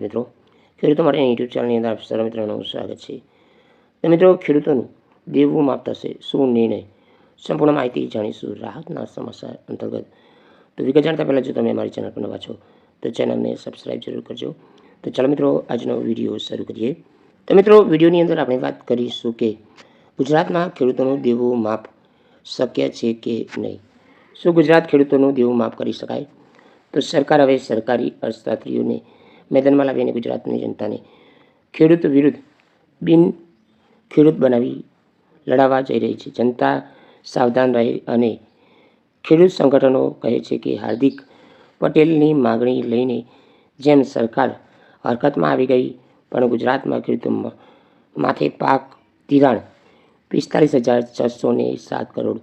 ખેડૂત મિત્રો. ખેડૂતો માટે યુટ્યુબ ચેનલની અંદર આપ સર્વ મિત્રોનું સ્વાગત છે. તો મિત્રો, ખેડૂતોનું દેવું માપ થશે, શું નિર્ણય? સંપૂર્ણ માહિતી જાણીશું રાહતના સમાચાર અંતર્ગત. તો વિગત જાણતા પહેલાં જો તમે અમારી ચેનલ પર નવા છો, તો ચેનલને સબસ્ક્રાઈબ જરૂર કરજો. તો ચાલો મિત્રો, આજનો વીડિયો શરૂ કરીએ. તો મિત્રો, વિડીયોની અંદર આપણે વાત કરીશું કે ગુજરાતમાં ખેડૂતોનું દેવું માપ શક્ય છે કે નહીં? શું ગુજરાત ખેડૂતોનું દેવું માફ કરી શકાય? તો સરકાર હવે સરકારી અર્થશાસ્ત્રીઓને મેદાનમાં લાવીને ગુજરાતની જનતાને ખેડૂત વિરુદ્ધ બિન ખેડૂત બનાવી લડાવવા જઈ રહી છે. જનતા સાવધાન રહે અને ખેડૂત સંગઠનો કહે છે કે હાર્દિક પટેલની માગણી લઈને જેમ સરકાર હરકતમાં આવી ગઈ, પણ ગુજરાતમાં ખેડૂતો માથે પાક ધિરાણ પિસ્તાલીસ હજાર છસો ને સાત કરોડ.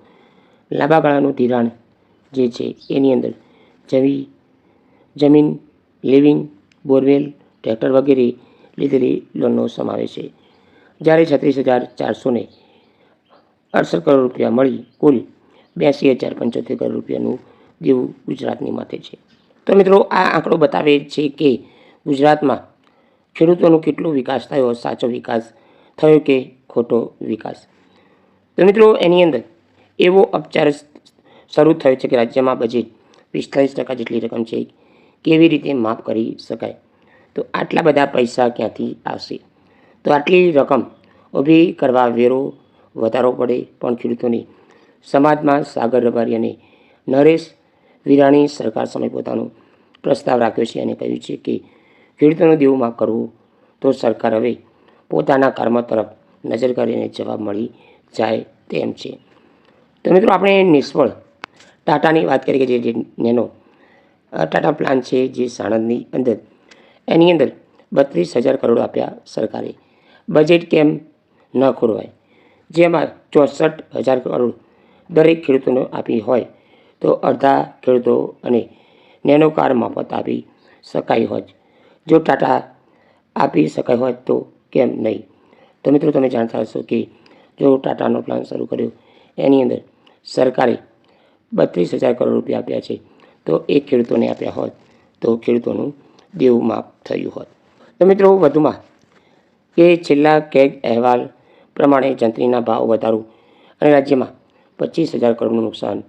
લાંબા ગાળાનું ધિરાણ જે છે, એની અંદર જવી, જમીન, લિવિંગ બોરવેલ, ટ્રેક્ટર વગેરે લીધેલી લોનનો સમાવેશ છે. જ્યારે છત્રીસ હજાર ચારસો ને અડસઠ કરોડ રૂપિયા મળી, કુલ બ્યાસી હજાર પંચોતેર કરોડ રૂપિયાનું દેવું ગુજરાતની માથે છે. તો મિત્રો, આ આંકડો બતાવે છે કે ગુજરાતમાં ખેડૂતોનો કેટલો વિકાસ થયો, સાચો વિકાસ થયો કે ખોટો વિકાસ? તો મિત્રો, એની અંદર એવો ઉપચાર શરૂ થયો છે કે રાજ્યમાં બજેટ પિસ્તાલીસ ટકા જેટલી રકમ છે. કેવી રીતે માફ કરી શકાય? તો આટલા બધા પૈસા ક્યાંથી આવશે? તો આટલી રકમ ઊભી કરવા વેરો વધારો પડે પણ ખેડૂતોની. સમાજમાં સાગર રબારી અને નરેશ વિરાણી સરકાર સામે પોતાનો પ્રસ્તાવ રાખ્યો છે અને કહ્યું છે કે ખેડૂતોનું દેવું માફ કરવું તો સરકાર હવે પોતાના કર્મ તરફ નજર કરીને જવાબ મળી જાય તેમ છે. તો મિત્રો, આપણે નિષ્ફળ ટાટાની વાત કરીએ કે જે નેનો ટાટા પ્લાન છે જે સાણંદની અંદર. એની અંદર બત્રીસ હજાર કરોડ આપ્યા સરકારે. બજેટ કેમ ન ખોરવાય? જેમાં ચોસઠ હજાર કરોડ દરેક ખેડૂતોને આપી હોય, તો અડધા ખેડૂતો અને નેનો કાર મફત આપી શકાય હોત. જો ટાટા આપી શકાય હોત, તો કેમ નહીં? તો મિત્રો, તમે જાણતા હશો કે જો ટાટાનો પ્લાન શરૂ કર્યો, એની અંદર સરકારે બત્રીસ હજાર કરોડ રૂપિયા આપ્યા છે. તો એ ખેડૂતોને આપ્યા હોત તો ખેડૂતોનું દેવું માફ થયું હોત. તો મિત્રો, વધુમાં કે છેલ્લા કેગ અહેવાલ પ્રમાણે જંત્રીના ભાવ વધારો અને રાજ્યમાં પચીસ હજાર કરોડનું નુકસાન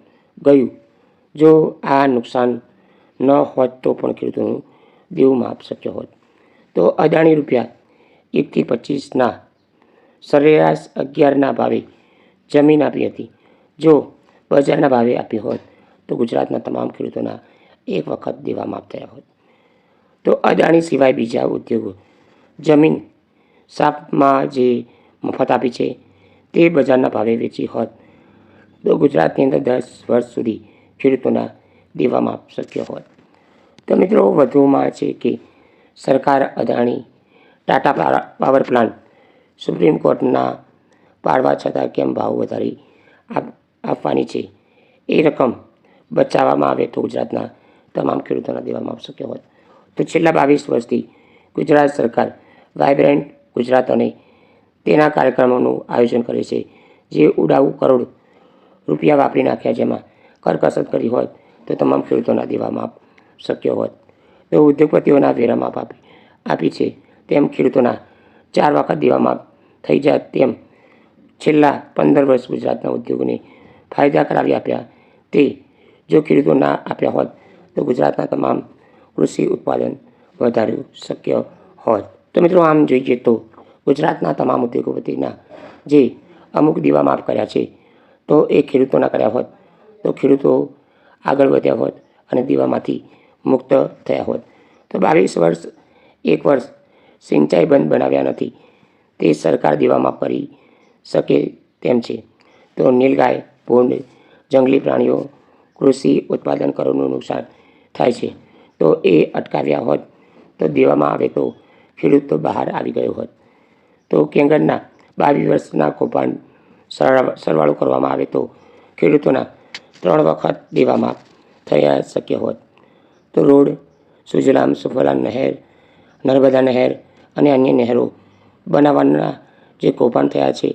ગયું. જો આ નુકસાન ન હોત તો પણ ખેડૂતોનું દેવું માફ શક્ય હોત. તો અદાણી રૂપિયા એકથી પચીસના સરેરાશ અગિયારના ભાવે જમીન આપી હતી. જો બજારના ભાવે આપી હોત તો ગુજરાતના તમામ ખેડૂતોના એક વખત દેવા માફ થયા હોત તો અદાણી સિવાય બીજા ઉદ્યોગો, જમીન સાપમાં જે મફત આપી છે, તે બજારના ભાવે વેચી હોત, તો ગુજરાતની અંદર દસ વર્ષ સુધી ખેડૂતોના દેવા માફ શક્ય હોત. તો મિત્રો, વધુમાં છે કે સરકાર Adani Tata power plant supreme કોર્ટના પાડવા છતાં કેમ ભાવ વધારી આપ- આપવાની છે? એ રકમ બચાવવામાં આવે તો ગુજરાતના તમામ ખેડૂતોના દેવા માફ શક્ય હોત. તો છેલ્લા બાવીસ વર્ષથી ગુજરાત સરકાર વાઇબ્રન્ટ ગુજરાત અને તેના કાર્યક્રમોનું આયોજન કરે છે. જે ઉડાવું કરોડ રૂપિયા વાપરી નાખ્યા જેમાં કરકસરત કરી હોત તો તમામ ખેડૂતોના દેવા માફ શક્ય હોત. તો ઉદ્યોગપતિઓના વેરા માફ આપી આપી છે. તેમ ખેડૂતોના ચાર વખત દેવા માફ થઈ જાય તેમ છેલ્લા પંદર વર્ષ ગુજરાતના ઉદ્યોગોને ફાયદા કરાવી આપ્યા તે જો ખેડૂતો ના આપ્યા હોત, તો ગુજરાતના તમામ કૃષિ ઉત્પાદન વધાર્યું શક્ય હોત. તો મિત્રો, આમ જોઈએ તો ગુજરાતના તમામ ઉદ્યોગપતિના જે અમુક દીવા માફ કર્યા છે, તો એ ખેડૂતોના કર્યા હોત, તો ખેડૂતો આગળ વધ્યા હોત અને દીવામાંથી મુક્ત થયા હોત. તો બાવીસ વર્ષ, એક વર્ષ સિંચાઈ બંધ બનાવ્યા નથી, તે સરકાર દીવામાં કરી શકે તેમ છે. તો નીલગાય, ભૂંડ, જંગલી પ્રાણીઓ કૃષિ ઉત્પાદન કરોનું નુકસાન થાય છે. તો એ અટકાવ્યા હોત તો દેવામાં આવે તો ખેડૂત તો બહાર આવી ગયો હોત. તો કેંગણના બાવીસ વર્ષના કૌભાંડ સરવાળો કરવામાં આવે તો ખેડૂતોના ત્રણ વખત દેવામાં થયા શક્ય હોત. તો રોડ, સુજલામ, સુફલામ નહેર, નર્મદા નહેર અને અન્ય નહેરો બનાવવાના જે કૌભાંડ થયા છે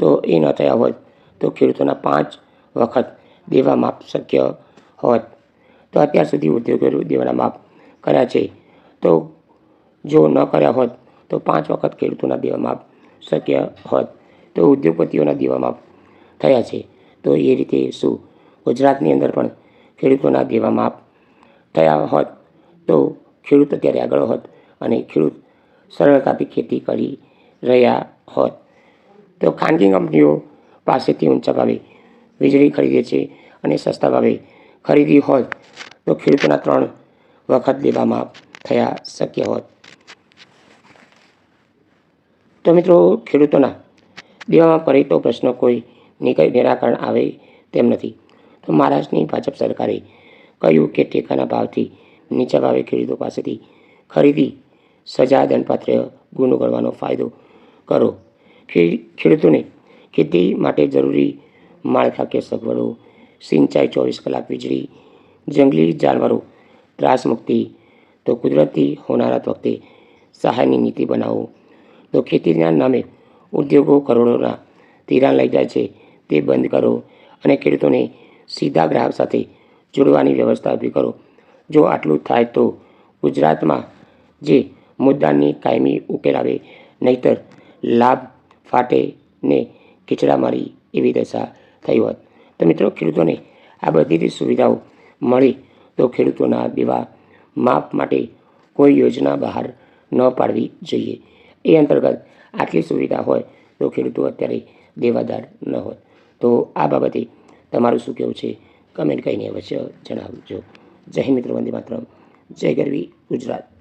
તો એ ન થયા હોત તો ખેડૂતોના પાંચ વખત દેવા માપ શક્ય હોત. તો અત્યાર સુધી ઉદ્યોગો દેવાના માપ કર્યા છે. તો જો ન કર્યા હોત, તો પાંચ વખત ખેડૂતોના દેવા માપ શક્ય હોત. તો ઉદ્યોગપતિઓના દેવા માપ થયા છે. તો એ રીતે શું? ગુજરાતની અંદર પણ ખેડૂતોના દેવા માપ થયા હોત, તો ખેડૂત અત્યારે આગળ હોત અને ખેડૂત સરળતાથી ખેતી કરી રહ્યા હોત. તો ખાનગી કંપનીઓ પાસેથી ઊંચા ભાવે વીજળી ખરીદે છે અને સસ્તા ભાવે ખરીદી હોત તો ખેડૂતોના ત્રણ વખત લેવામાં થયા શક્ય હોત. તો મિત્રો, ખેડૂતોના દેવામાં પડે તો પ્રશ્નો કોઈ નિક- નિરાકરણ આવે તેમ નથી. તો મહારાષ્ટ્રની ભાજપ સરકારે કહ્યું કે ટેકાના ભાવથી નીચા ભાવે ખેડૂતો પાસેથી ખરીદી સજા દંડપાત્ર ગુનો કરવાનો ફાયદો કરો. ખેડૂતોને ખેતી માટે જરૂરી માળખાકીય સગવડો, સિંચાઈ ચોવીસ કલાક વીજળી, જંગલી જાનવરો ત્રાસ મુક્તિ તો કુદરતી હોનારત વખતે સહાયની નીતિ બનાવો. તો ખેતીના નામે ઉદ્યોગો કરોડોના તિરાણ લઈ જાય છે, તે બંધ કરો અને ખેડૂતોને સીધા ગ્રાહક સાથે જોડવાની વ્યવસ્થા ઊભી કરો. જો આટલું થાય તો ગુજરાતમાં જે મુદ્દાની કાયમી ઉકેલ આવે, નહીતર લાભ ફાટે ને ખીચડા મારી એવી દશા થઈ હોત. તો મિત્રો, ખેડૂતોને આ બધી સુવિધાઓ મળી તો ખેડૂતોના દેવા માપ માટે કોઈ યોજના બહાર ન પાડવી જોઈએ. એ અંતર્ગત આટલી સુવિધા હોય તો ખેડૂતો અત્યારે દેવાદાર ન હોય તો આ બાબતે તમારું શું કહેવું છે? કમેન્ટ કરીને અવશ્ય જણાવજો. જય મિત્રો, વંદે માત્ર જય ગરવી ગુજરાત.